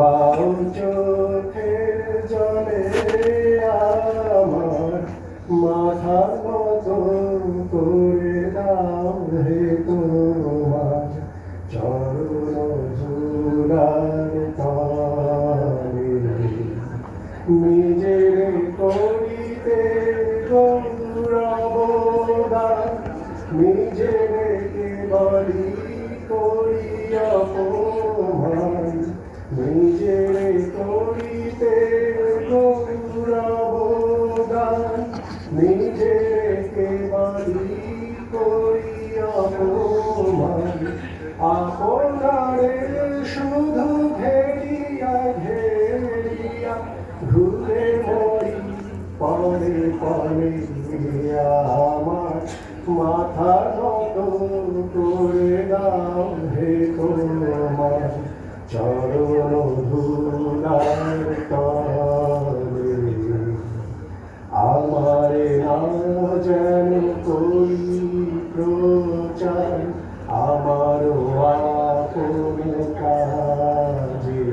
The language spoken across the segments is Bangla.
ডুবাও চোখের জলে আমার মাথা নত করে দাও হে তোমার চরণ ধুলার তলে। নিজের করিতে গৌরবদান নিজের কেবলি করিয়া নিজের কেবলি করিয়া আপনারে শুধু ঘেরিয়া ঘেরিয়া ঘুরে মরি পরে পরে আমার মাথা নত করে দাও হে তোমার চরণ ধুলার তলে আমারে না যেন কই প্রচার আমার আপন কাজে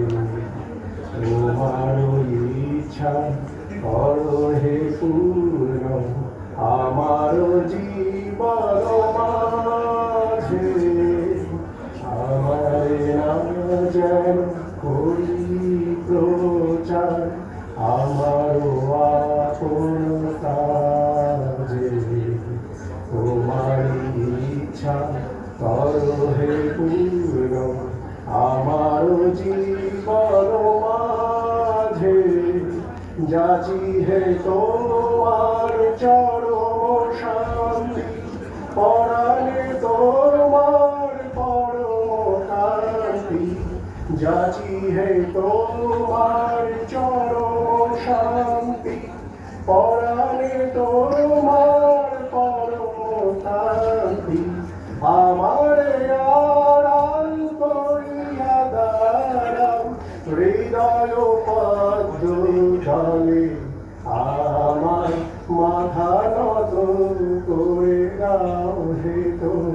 তোমার ইচ্ছা করো হে পূর্ণ। আমার জীবন মাঝে আমার যেন কই ইচ্ছা করো হে পূর্ণ আমার জীবন মাঝে যাচি হে তোমার চরম শান্তি পরাণে তোমার পরম কান্তি যাচি হে তোমার চরম শান্তি পরাণে তোমার পরম কান্তি আমার আড়াল করিয়া দাঁড়াও হৃদয় পদ্ম জলে আমার মাথা নত করে দাও হে তোমার